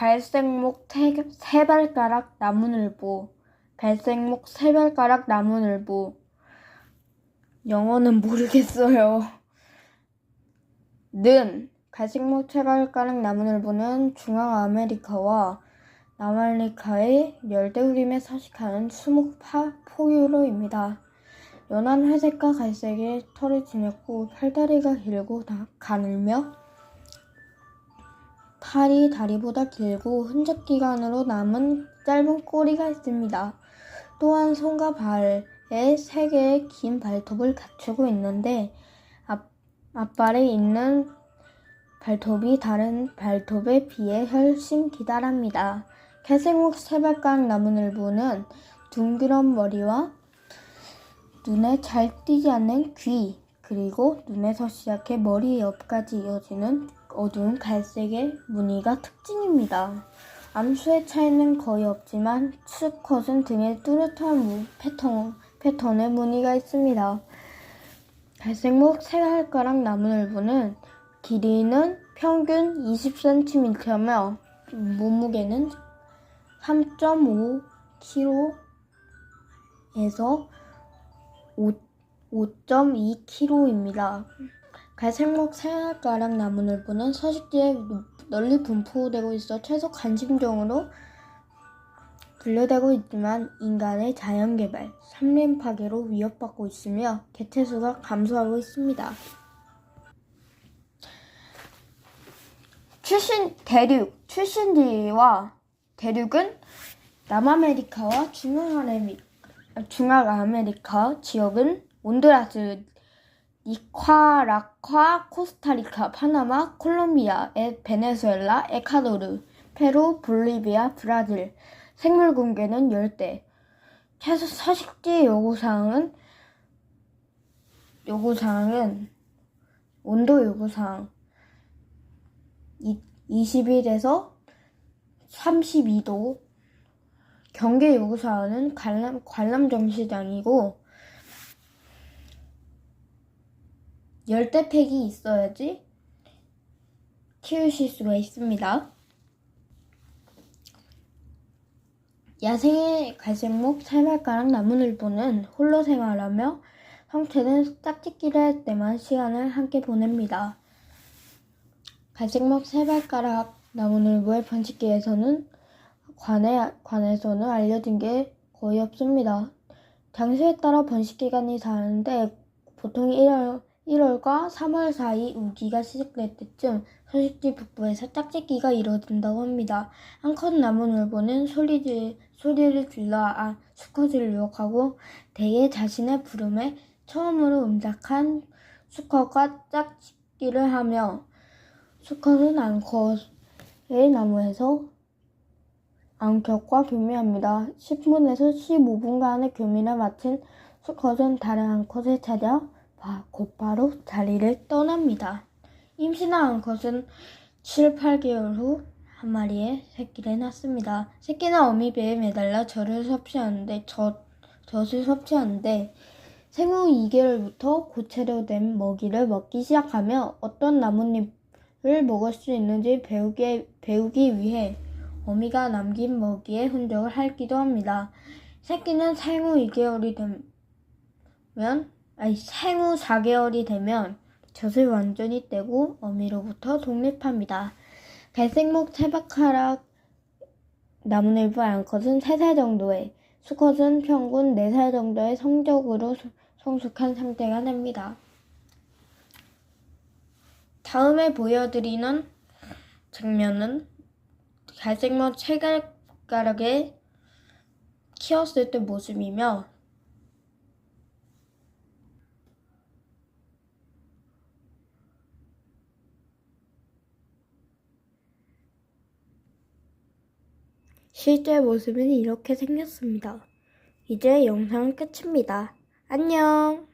갈색목 세, 세발가락 나무늘보 갈색목 세 발가락 나무늘보 영어는 모르겠어요. 는 갈색목 세 발가락 나무늘보는 중앙아메리카와 남아메리카의 열대우림에 서식하는 수목 파, 포유류입니다. 연한 회색과 갈색의 털이 진했고 팔다리가 길고 다, 가늘며 팔이 다리보다 길고 흔적 기간으로 남은 짧은 꼬리가 있습니다. 또한 손과 발에 세 개의 긴 발톱을 갖추고 있는데 앞, 앞발에 있는 발톱이 다른 발톱에 비해 훨씬 기다랍니다. 개생목 세발강 나무늘보는 둥그런 머리와 눈에 잘 띄지 않는 귀, 그리고 눈에서 시작해 머리 옆까지 이어지는 어두운 갈색의 무늬가 특징입니다. 암수의 차이는 거의 없지만 수컷은 등에 뚜렷한 무, 패턴, 패턴의 무늬가 있습니다. 갈색목 세갈가락 나무늘보는 길이는 평균 20cm며 몸무게는 3.5kg에서 5.2kg입니다. 갈색목 새알가락 나무늘보는 서식지에 널리 분포되고 있어 최소 관심종으로 분류되고 있지만 인간의 자연 개발, 산림 파괴로 위협받고 있으며 개체수가 감소하고 있습니다. 출신 대륙 출신지와 대륙은 남아메리카와 중앙아메리카, 중앙아메리카 지역은 온두라스, 니카라과, 코스타리카, 파나마, 콜롬비아, 에, 베네수엘라, 에콰도르, 페루, 볼리비아, 브라질. 생물 공개는 열대. 최소 서식지 요구사항은 요구사항은 온도 요구사항 21에서 32도 경계 요구사항은 관람, 관람 정시장이고 열대 팩이 있어야지 키우실 수가 있습니다. 야생의 갈색목 살발가락 나무늘보는 홀로 생활하며 성체는 짝짓기를 할 때만 시간을 함께 보냅니다. 갈색목 살발가락 나무늘보의 번식기에서는 관에, 관에서는 알려진 게 거의 없습니다. 장소에 따라 번식 기간이 다른데 보통 1월, 1월과 3월 사이 우기가 시작될 때쯤 서식지 북부에서 짝짓기가 이루어진다고 합니다. 암컷 나무늘보는 소리를, 소리를 질러 아, 수컷을 유혹하고 대개 자신의 부름에 처음으로 음작한 수컷과 짝짓기를 하며 수컷은 암컷의 나무에서 암컷과 교미합니다. 10분에서 15분간의 교미를 마친 수컷은 다른 암컷을 찾아 곧바로 자리를 떠납니다. 임신한 암컷은 7, 8개월 후 한 마리의 새끼를 낳습니다. 새끼는 어미 배에 매달려 젖을 섭취하는데 젖, 젖을 섭취하는데 생후 2개월부터 고체로 된 먹이를 먹기 시작하며 어떤 나뭇잎을 먹을 수 있는지 배우기, 배우기 위해 어미가 남긴 먹이의 흔적을 핥기도 합니다. 새끼는 생후 2개월이 되면, 아니, 생후 4개월이 되면 젖을 완전히 떼고 어미로부터 독립합니다. 갈색목 채박하락 나무늘보 암컷은 3살 정도에, 수컷은 평균 4살 정도의 성적으로 성숙한 상태가 됩니다. 다음에 보여드리는 장면은 갈색모 채갈가락에 키웠을 때 모습이며 실제 모습은 이렇게 생겼습니다. 이제 영상은 끝입니다. 안녕!